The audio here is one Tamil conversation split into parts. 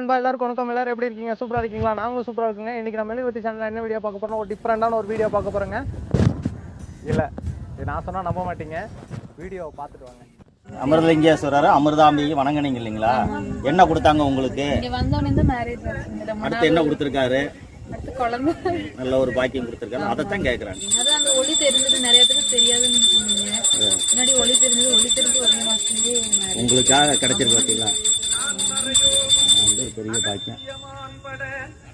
நண்பா எல்லாருக்கும் வணக்கம். எல்லாரும் எப்படி இருக்கீங்க? சூப்பராக இருக்கீங்களா? நாங்களும் சூப்பராக இருக்குங்க. இன்னைக்கு நம்ம மெழுகுவத்தி சேனலில் என்ன வீடியோ பார்க்க போறோம் ஒரு டிஃப்ரெண்டான ஒரு வீடியோ பார்க்க போகிறோங்க இல்லை இது நான் சொன்னால் நம்ப மாட்டீங்க. வீடியோவை பார்த்துட்டு வாங்க. அமிர்தலிங்கேஸ்வரர் அமிர்தாம்பிகை வணங்குனீங்க இல்லைங்களா? என்ன கொடுத்தாங்க உங்களுக்கு? அடுத்து என்ன கொடுத்துருக்காரு? அடுத்து குழந்தை. நல்ல ஒரு பாக்கியம் கொடுத்துருக்காரு. அதைத்தான் கேட்குறாங்க ஒளி தெரிஞ்சது. நிறைய பேருக்கு தெரியாதுன்னு முன்னாடி ஒளி தெரிஞ்சது. ஒளி தெரிஞ்சு. உங்களுக்காக கிடைச்சிருக்கு பார்த்தீங்களா அது ஒரு பெரிய பாக்கியம்.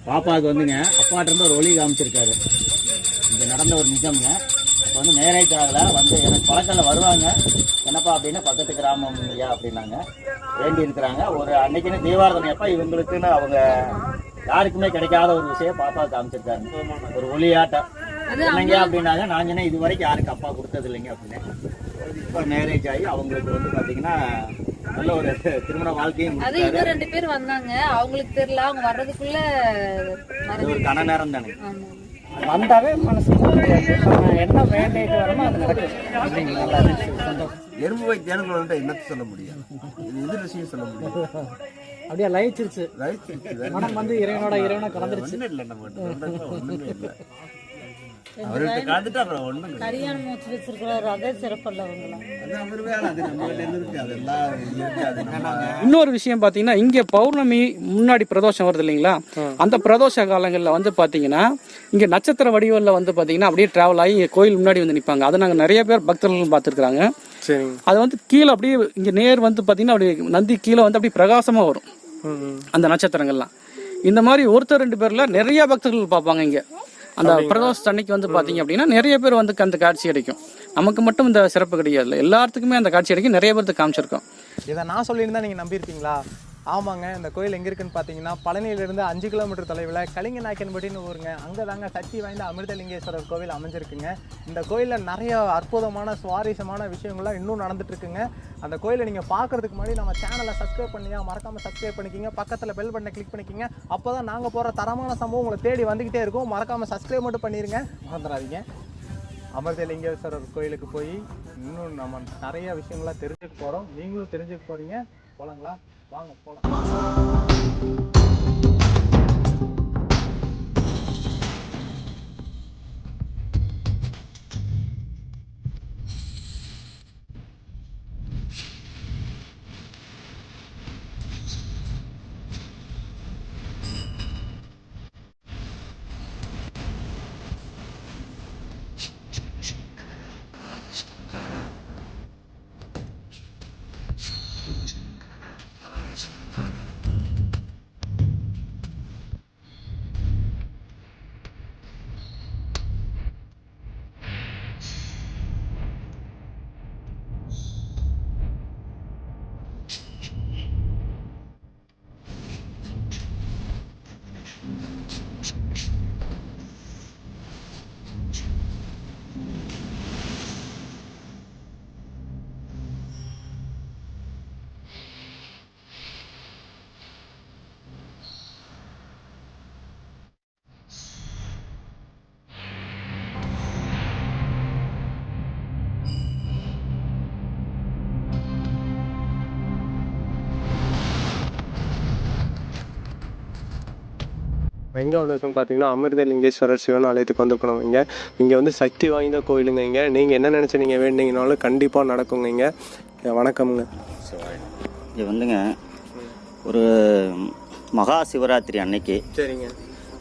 பாப்பாவுக்கு வந்துங்க அப்பாட்டிருந்து ஒரு ஒளி காமிச்சிருக்காரு. இங்க நடந்த ஒரு நிஜம்ங்க. இப்போ வந்து மேரேஜ் ஆகல வந்து எனக்கு பழக்கத்தில் வருவாங்க. என்னப்பா அப்படின்னா பக்கத்து கிராமம் ஐயா அப்படின்னாங்க. வேண்டி இருக்கிறாங்க. ஒரு அன்னைக்குன்னு தீபாரதனை அப்பா இவங்களுக்குன்னு அவங்க யாருக்குமே கிடைக்காத ஒரு விஷயம் பாப்பா காமிச்சிருக்காரு ஒரு ஒளியாட்டம் என்னங்க அப்படின்னாங்க நான் சொன்னேன் இது வரைக்கும் யாருக்கு அப்பா கொடுத்தது இல்லைங்க அப்படின்னு. இப்போ மேரேஜ் ஆகி அவங்களுக்கு வந்து பார்த்தீங்கன்னா நல்ல ஒரு திருமண வாழ்க்கையும் அது இன்னும் ரெண்டு பேர் வந்தாங்க. அவங்களுக்கு தெரியல. அவங்க வர்றதுக்குள்ள ஒரு கன நேரம் தானே. வந்தாவே மனசுக்கு என்ன வேண்டிட்டு வரமோ அது நடக்கும் எறும்பு வைத்தியானு வந்து என்னத்த சொல்ல முடியும்? இது எது விஷயம் சொல்ல முடியும். அப்படியே லயிச்சிருச்சு. வேற மனம் வந்து இறைவனோட இறைவனை கலந்துருச்சு. இல்லை நம்ம. ஒண்ணுமே இல்லை. அவர்கிட்ட அப்புறம். கல்யாணம் மூச்சு வச்சிருக்கிறாரு அதே சிறப்பல்ல இன்னொரு விஷயம் பார்த்தீங்கன்னா இங்கே பௌர்ணமி முன்னாடி பிரதோஷம் வருது இல்லைங்களா? அந்த பிரதோஷ காலங்களில் வந்து பார்த்தீங்கன்னா இங்கே நட்சத்திர வடிவில் வந்து பார்த்தீங்கன்னா அப்படியே ட்ராவல் ஆகி இங்கே கோயில் முன்னாடி வந்து நிற்பாங்க அதை நாங்கள் நிறைய பேர் பக்தர்கள் பார்த்துருக்குறாங்க. சரிங்க. அது வந்து கீழே அப்படியே இங்கே நேர் வந்து பார்த்தீங்கன்னா அப்படியே நந்தி கீழே வந்து அப்படியே பிரகாசமாக வரும். அந்த நட்சத்திரங்கள்லாம். இந்த மாதிரி ஒருத்தர் ரெண்டு பேர்ல நிறைய பக்தர்கள் பார்ப்பாங்க இங்கே. அந்த பிரதோஷ அன்னைக்கு வந்து பார்த்தீங்க அப்படின்னா நிறைய பேர் வந்து அந்த காட்சி கிடைக்கும். நமக்கு மட்டும் இந்த சிறப்பு கிடையாது. எல்லாத்துக்குமே அந்த காட்சி கிடைக்கும் நிறைய பேருக்கு காமிச்சிருக்கோம். இதை நான் சொல்லியிருந்தா நீங்கள் நம்பியிருப்பீங்களா ஆமாங்க இந்த கோயில் எங்கே இருக்குன்னு பார்த்தீங்கன்னா பழனியிலிருந்து அஞ்சு கிலோமீட்டர் தொலைவில் கலிங்க நாயக்கன்பட்டின்னு ஊருங்க. அங்கே தாங்க சக்தி வாய்ந்த அமிர்தலிங்கேஸ்வரர் கோவில் அமைஞ்சிருக்குங்க. இந்த கோயிலில் நிறைய அற்புதமான சுவாரஸ்யமான விஷயங்கள்லாம் இன்னும் நடந்துட்டுருக்குங்க. அந்த கோயிலை நீங்கள் பார்க்கறதுக்கு முன்னாடி நம்ம சேனலை சப்ஸ்கிரைப் பண்ணியா மறக்காமல் சப்ஸ்கிரைப் பண்ணிக்கிங்க. பக்கத்தில் பெல் பட்டனை கிளிக் பண்ணிக்கிங்க. அப்போ தான் நாங்கள் போகிற தரமான சம்பவம் உங்களை தேடி வந்துக்கிட்டே இருக்கும். மறக்காமல் சப்ஸ்கிரைப் மட்டும் பண்ணிடுங்க மறந்துடாதீங்க. அமிர்தலிங்கேஸ்வரர் கோயிலுக்கு போய் இன்னும் நம்ம நிறைய விஷயங்கள்லாம் தெரிஞ்சுக்க போகிறோம் நீங்களும் தெரிஞ்சுக்க போகிறீங்க போகலாங்களா வாங்க போகலாம் எங்கே வந்திருக்கோம் பார்த்தீங்கன்னா அமிர்தலிங்கேஸ்வரர் சிவன் ஆலயத்துக்கு வந்திருக்கணும் இங்கே. இங்கே வந்து சக்தி வாய்ந்த கோயிலுங்க இங்கே. நீங்கள் என்ன நினச்சி நீங்கள் வேண்டிங்கனாலும் கண்டிப்பாக நடக்குங்க இங்கே. வணக்கம்ங்க. இது வந்துங்க ஒரு மகா சிவராத்திரி அன்னைக்கு சரிங்க.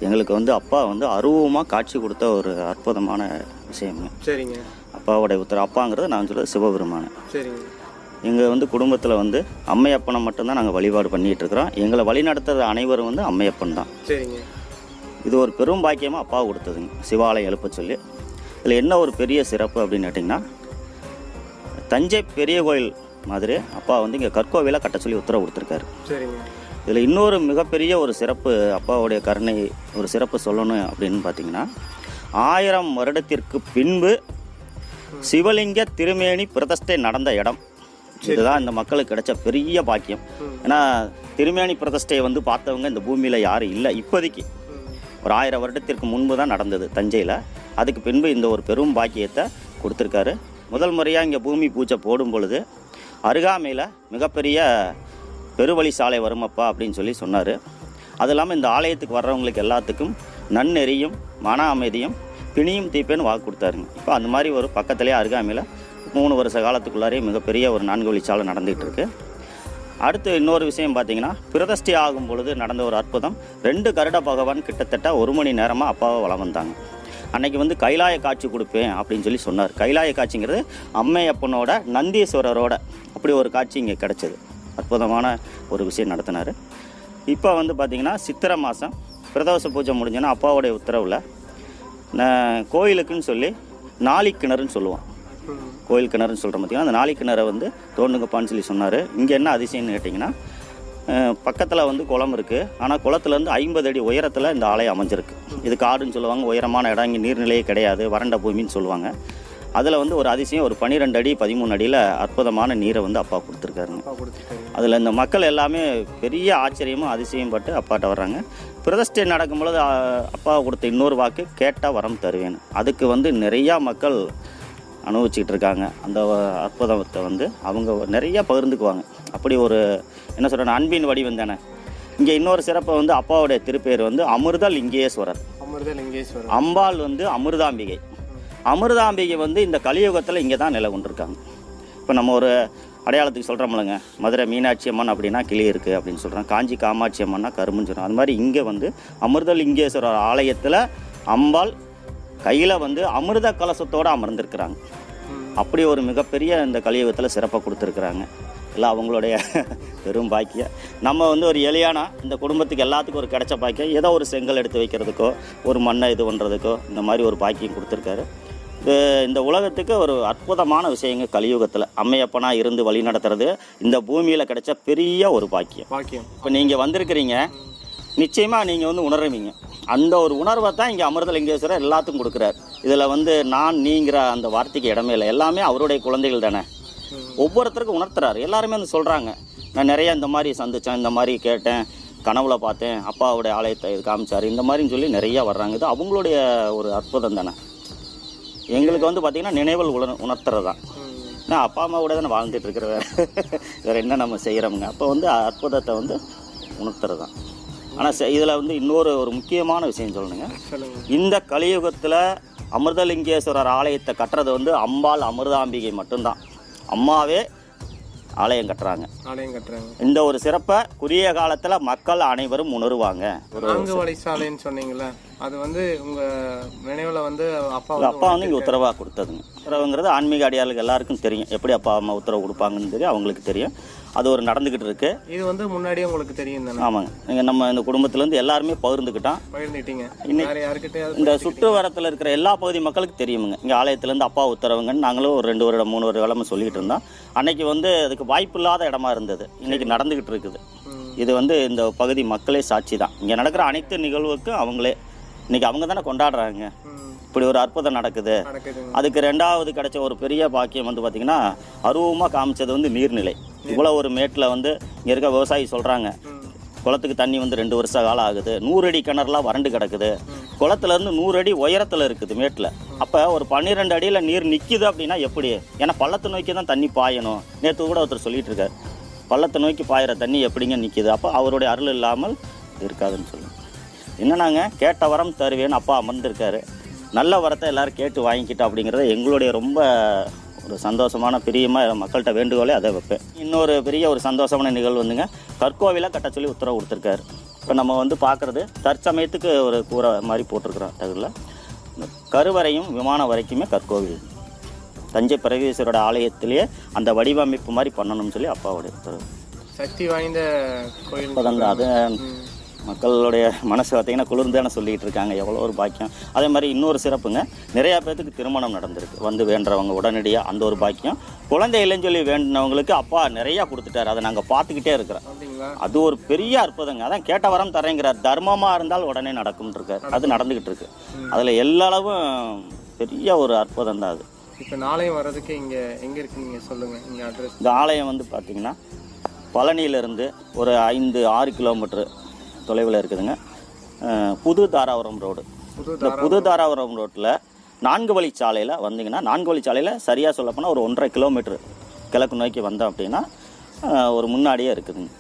எங்களுக்கு வந்து அப்பா வந்து அருவமாக காட்சி கொடுத்த ஒரு அற்புதமான விஷயங்க சரிங்க. அப்பாவுடைய உத்தரவு அப்பாங்கிறது நான் சொல்றது சிவபெருமான். சரிங்க. எங்கள் வந்து குடும்பத்தில் வந்து அம்மையப்பனை மட்டும்தான் நாங்கள் வழிபாடு பண்ணிகிட்டு இருக்கிறோம். எங்களை வழிநடத்துறது அனைவரும் வந்து அம்மையப்பன் தான். சரிங்க. இது ஒரு பெரும் பாக்கியமாக அப்பா கொடுத்ததுங்க. சிவாலயம் எழுப்ப சொல்லி. இதில் என்ன ஒரு பெரிய சிறப்பு அப்படின்னு கேட்டிங்கன்னா தஞ்சை பெரிய கோயில் மாதிரி அப்பா வந்து இங்கே கற்கோவிலாக கட்ட சொல்லி உத்தரவு கொடுத்துருக்காரு. சரிங்க. இதில் இன்னொரு மிகப்பெரிய ஒரு சிறப்பு அப்பாவுடைய கருணை ஒரு சிறப்பு சொல்லணும் அப்படின்னு பார்த்தீங்கன்னா ஆயிரம் வருடத்திற்கு பின்பு சிவலிங்க திருமேனி பிரதிஷ்டை நடந்த இடம். இதுதான் இந்த மக்களுக்கு கிடைச்ச பெரிய பாக்கியம். ஏன்னா திருமேனி பிரதிஷ்டையை வந்து பார்த்தவங்க இந்த பூமியில் யாரும் இல்லை. இப்போதைக்கு ஒரு ஆயிரம் வருடத்திற்கு முன்பு தான் நடந்தது தஞ்சையில். அதுக்கு பின்பு இந்த ஒரு பெரும் பாக்கியத்தை கொடுத்துருக்காரு. முதல் முறையாக இங்கே பூமி பூஜை போடும் பொழுது அருகாமையில் மிகப்பெரிய பெருவழி சாலை வருமப்பா அப்படின்னு சொல்லி சொன்னார். அது இல்லாமல் இந்த ஆலயத்துக்கு வர்றவங்களுக்கு எல்லாத்துக்கும் நன்னெறியும் மன அமைதியும் பிணியும் தீப்பேன்னு வாக்கு கொடுத்தாருங்க. இப்போ அந்த மாதிரி ஒரு பக்கத்துலேயே அருகாமையில் மூணு வருஷ காலத்துக்குள்ளாரே மிகப்பெரிய ஒரு நான்கு வழிச்சாலை நடந்துகிட்டு இருக்குது அடுத்து இன்னொரு விஷயம் பார்த்தீங்கன்னா பிரதஷ்டி ஆகும் பொழுது நடந்த ஒரு அற்புதம். ரெண்டு கருட பகவான் கிட்டத்தட்ட ஒரு மணி நேரமாக அப்பாவை வளம் வந்தாங்க. அன்னைக்கு வந்து கைலாய காட்சி கொடுப்பேன் அப்படின்னு சொல்லி சொன்னார். கைலாய காட்சிங்கிறது அம்மையப்பனோட நந்தீஸ்வரரோட அப்படி ஒரு காட்சி இங்கே கிடச்சிது. அற்புதமான ஒரு விஷயம் நடத்தினார். இப்போ வந்து பார்த்திங்கன்னா சித்திரை மாதம் பிரதோஷ பூஜை முடிஞ்சோன்னா அப்பாவுடைய உத்தரவில் கோயிலுக்குன்னு சொல்லி நாளிக்கிணறுன்னு சொல்லுவான். சொல்லுவோம் கோயில் கிணறுன்னு சொல்கிறோம் பார்த்தீங்கன்னா அந்த நாளி கிணறை வந்து தோண்டுங்கப்பான்னு சொல்லி சொன்னார். இங்கே என்ன அதிசயம்னு கேட்டிங்கன்னா பக்கத்தில் வந்து குளம் இருக்குது ஆனால் குளத்துலேருந்து ஐம்பது அடி உயரத்தில் இந்த ஆலயம் அமைஞ்சிருக்கு. இது காடுன்னு சொல்லுவாங்க. உயரமான இடம் இங்கே நீர்நிலையே கிடையாது. வறண்ட பூமின்னு சொல்லுவாங்க. அதில் வந்து ஒரு அதிசயம் ஒரு பன்னிரெண்டு அடி பதிமூணு அடியில் அற்புதமான நீரை வந்து அப்பா கொடுத்துருக்காருங்க. அதில் இந்த மக்கள் எல்லாமே பெரிய ஆச்சரியமும் அதிசயம் பட்டு அப்பாட்ட வர்றாங்க. பிரதிஷ்டை நடக்கும்பொழுது அப்பா கொடுத்த இன்னொரு வாக்கு கேட்டால் வரம் தருவேன் அதுக்கு வந்து நிறையா மக்கள் அனுபவிச்சுக்கிட்டு இருக்காங்க அந்த அற்புதத்தை வந்து அவங்க நிறையா பகிர்ந்துக்குவாங்க. அப்படி ஒரு என்ன சொல்கிறேன் அன்பின் வடிவம் தானே. இங்கே இன்னொரு சிறப்பை வந்து அப்பாவுடைய திருப்பேர் வந்து அமிர்த லிங்கேஸ்வரர் அமிர்த லிங்கேஸ்வரர் அம்பாள் வந்து அமிர்தாம்பிகை. அமிர்தாம்பிகை வந்து இந்த கலியுகத்தில் இங்கே தான் நிலை கொண்டிருக்காங்க. இப்போ நம்ம ஒரு அடையாளத்துக்கு சொல்கிறோம்லங்க மதுரை மீனாட்சி அம்மன் அப்படின்னா கிளி இருக்குது அப்படின்னு சொல்கிறோம் காஞ்சி காமாட்சி அம்மன்னா கரும்புன்னு சொல்கிறோம் அது மாதிரி இங்கே வந்து அமிர்தலிங்கேஸ்வரர் ஆலயத்தில் அம்பாள் கையில் வந்து அமிர்த கலசத்தோடு அமர்ந்திருக்கிறாங்க. அப்படி ஒரு மிகப்பெரிய இந்த கலியுகத்தில் சிறப்பாக கொடுத்துருக்குறாங்க. எல்லாம் அவங்களுடைய பெரும் பாக்கியம் நம்ம வந்து ஒரு எளியானா இந்த குடும்பத்துக்கு எல்லாத்துக்கும் ஒரு கிடைச்ச பாக்கியம். ஏதோ ஒரு செங்கல் எடுத்து வைக்கிறதுக்கோ ஒரு மண்ணை இது பண்ணுறதுக்கோ இந்த மாதிரி ஒரு பாக்கியம் கொடுத்துருக்காரு. இது இந்த உலகத்துக்கு ஒரு அற்புதமான விஷயங்க கலியுகத்தில். அம்மையப்பனாக இருந்து வழி நடத்துறது இந்த பூமியில் கிடைச்ச பெரிய ஒரு பாக்கியம். பாக்கியம். இப்போ நீங்கள் வந்திருக்கிறீங்க. நிச்சயமாக நீங்கள் வந்து உணர்வீங்க. அந்த ஒரு உணர்வை தான் இங்கே அமிர்தலிங்கேஸ்வரர் எல்லாத்துக்கும் கொடுக்குறாரு. இதில் வந்து நான் நீங்கிற அந்த வார்த்தைக்கு இடமே இல்லை. எல்லாமே அவருடைய குழந்தைகள் தானே. ஒவ்வொருத்தருக்கும் உணர்த்துறாரு. எல்லாருமே வந்து சொல்கிறாங்க நான் நிறைய இந்த மாதிரி சந்தித்தேன் இந்த மாதிரி கேட்டேன் கனவுல பார்த்தேன் அப்பாவுடைய ஆலயத்தை இது காமிச்சார் இந்த மாதிரின்னு சொல்லி நிறையா வர்றாங்க. இது அவங்களுடைய ஒரு அற்புதம் தானே. எங்களுக்கு வந்து பார்த்திங்கன்னா நினைவல் உணர் உணர்த்துறது. தான் நான் அப்பா அம்மாவோட தானே வாழ்ந்துட்டு இருக்கிற வேற வேறு என்ன நம்ம செய்கிறோமுங்க அப்போ வந்து அற்புதத்தை வந்து உணர்த்துறது. தான் ஆனால் இதில் வந்து இன்னொரு ஒரு முக்கியமான விஷயம் சொல்லணுங்க. இந்த கலியுகத்தில் அமிர்தலிங்கேஸ்வரர் ஆலயத்தை கட்டுறது வந்து அம்பாள் அமிர்தாம்பிகை மட்டும்தான். அம்மாவே ஆலயம் கட்டுறாங்க. ஆலயம் கட்டுறாங்க. இந்த ஒரு சிறப்பை குறுகிய காலத்தில் மக்கள் அனைவரும் உணருவாங்க. ஒரு சொன்னீங்கல்ல? அது வந்து உங்க நினைவுல வந்து அப்பா அப்பா வந்து இங்கே உத்தரவாக கொடுத்ததுங்க. உத்தரவுங்கிறது ஆன்மீக அடியாளுக்கு எல்லாருக்கும் தெரியும். எப்படி அப்பா அம்மா உத்தரவு கொடுப்பாங்கன்னு தெரியும் அவங்களுக்கு தெரியும். அது ஒரு நடந்துக்கிட்டு இருக்கு. இது வந்து முன்னாடியே உங்களுக்கு தெரியும் தானே? ஆமாங்க. நீங்கள் நம்ம இந்த குடும்பத்துலேருந்து எல்லாருமே பகிர்ந்துக்கிட்டோம். பகிர்ந்துட்டீங்க. யாருக்கிட்டயாவது இந்த சுற்று வரத்தில் இருக்கிற எல்லா பகுதி மக்களுக்கு தெரியுமுங்க. இங்கே ஆலயத்துலேருந்து அப்பா உத்தரவுங்கன்னு நாங்களும் ஒரு ரெண்டு வருடம் மூணு வருடம் சொல்லிக்கிட்டு இருந்தோம். அன்னைக்கு வந்து அதுக்கு வாய்ப்பு இல்லாத இடமா இருந்தது. இன்னைக்கு நடந்துக்கிட்டு இருக்குது. இது வந்து இந்த பகுதி மக்களே சாட்சி தான். இங்கே நடக்கிற அனைத்து நிகழ்வுக்கும் அவங்களே இன்னைக்கு அவங்க தானே கொண்டாடுறாங்க. இப்படி ஒரு அற்புதம் நடக்குது. அதுக்கு ரெண்டாவது கிடைச்ச ஒரு பெரிய பாக்கியம் வந்து பார்த்திங்கன்னா அருவமாக காமிச்சது வந்து நீர்நிலை. இவ்வளோ ஒரு மேட்டில் வந்து இங்கே இருக்க விவசாயி சொல்கிறாங்க குளத்துக்கு தண்ணி வந்து ரெண்டு வருஷ காலம் ஆகுது. நூறு அடி கிணறுலாம் வறண்டு கிடக்குது. குளத்துலேருந்து நூறு அடி உயரத்தில் இருக்குது மேட்டில். அப்போ ஒரு பன்னிரெண்டு அடியில் நீர் நிற்கிது அப்படின்னா எப்படி? ஏன்னா பள்ளத்தை நோக்கி தான் தண்ணி பாயணும். நேற்று கூட ஒருத்தர் சொல்லிட்டு இருக்காரு. பள்ளத்தை நோக்கி பாயிற தண்ணி எப்படிங்க நிற்கிது அப்போ அவருடைய அருள் இல்லாமல் இருக்காதுன்னு சொல்லுங்க. என்னன்னாங்க கேட்ட வரம் தருவேன்னு அப்பா அமர்ந்திருக்காரு. நல்ல வரத்தை எல்லாரும் கேட்டு வாங்கிக்கிட்டு அப்படிங்கிறத எங்களுடைய ரொம்ப ஒரு சந்தோஷமான பிரியமாக மக்கள்கிட்ட வேண்டுகோளே அதை வைப்பேன். இன்னொரு பெரிய ஒரு சந்தோஷமான நிகழ்வு வந்துங்க கற்கோவிலாக கட்ட சொல்லி உத்தரவு கொடுத்துருக்காரு. இப்போ நம்ம வந்து பார்க்குறது தற்சமயத்துக்கு ஒரு கூரை மாதிரி போட்டிருக்கிறோம் தகுதியில் கருவறையும் விமானம் வரைக்குமே கற்கோவில். தஞ்சை பிரகதீஸ்வரோட ஆலயத்திலேயே அந்த வடிவமைப்பு மாதிரி பண்ணணும்னு சொல்லி அப்பாவோட உத்தரவு. சக்தி வாய்ந்த கோயில் அது மக்களுடைய மனசு பார்த்தீங்கன்னா குளிர்ந்தான சொல்லிட்டு இருக்காங்க. எவ்வளோ ஒரு பாக்கியம். அதே மாதிரி இன்னொரு சிறப்புங்க நிறையா பேர்த்துக்கு திருமணம் நடந்திருக்கு. வந்து வேண்டுறவங்க உடனடியாக அந்த ஒரு பாக்கியம். குழந்தை இல்லைன்னு சொல்லி வேண்டினவங்களுக்கு அப்பா நிறையா கொடுத்துட்டாரு. அதை நாங்கள் பார்த்துக்கிட்டே இருக்கிறோம். அது ஒரு பெரிய அற்புதங்க. அதான் கேட்ட வரம் தரேங்கிறார். தர்மமாக இருந்தால் உடனே நடக்கும்னு இருக்கார் அது நடந்துக்கிட்டு இருக்கு. அதில் எல்லாளவும் பெரிய ஒரு அற்புதம் தான் அது. இப்போ நாளையும் வர்றதுக்கு இங்க எங்க இருக்கு நீங்க சொல்லுங்க. இங்க அட்ரஸ் இந்த ஆலயம் வந்து பார்த்தீங்கன்னா பழனியிலேருந்து ஒரு ஐந்து ஆறு கிலோமீட்டர் தொலைவில் இருக்குதுங்க. புது தாராபுரம் ரோடு. இந்த புது தாராபுரம் ரோட்டில் நான்கு வழி சாலையில் வந்தீங்கன்னா நான்கு வழி சாலையில் சரியாக சொல்லப்போனால் ஒரு ஒன்றரை கிலோமீட்டர் கிழக்கு நோக்கி வந்தோம் அப்படின்னா ஒரு முன்னாடியே இருக்குதுங்க.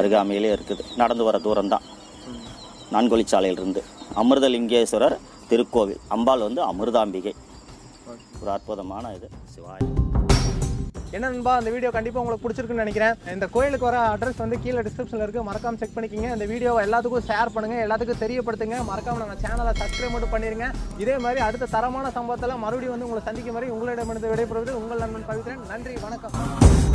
அருகாமையிலே இருக்குது. நடந்து வர தூரம் தான். நான்கொழிச்சாலையிலிருந்து அமிர்தலிங்கேஸ்வரர் திருக்கோவில். அம்பாள் வந்து அமிர்தாம்பிகை. ஒரு அற்புதமான இது. சிவாய் என்ன நண்பா அந்த வீடியோ கண்டிப்பாக உங்களுக்கு பிடிச்சிருக்குன்னு நினைக்கிறேன். இந்த கோயிலுக்கு வர அட்ரஸ் வந்து கீழே டிஸ்கிரிப்ஷனில் இருக்குது மறக்காம செக் பண்ணிக்கிங்க. இந்த வீடியோவை எல்லாத்துக்கும் ஷேர் பண்ணுங்கள் எல்லாத்துக்கும் தெரியப்படுத்துங்க. மறக்காம நம்ம சேனலை சப்ஸ்கிரைப் மட்டும் பண்ணிருங்க. இதே மாதிரி அடுத்த தரமான சம்பவத்தில் மறுபடியும் வந்து உங்களை சந்திக்கும் மாதிரி உங்களிடமிருந்து விடைபெறுவது உங்கள் நண்பன் பவித்ரன். நன்றி வணக்கம்.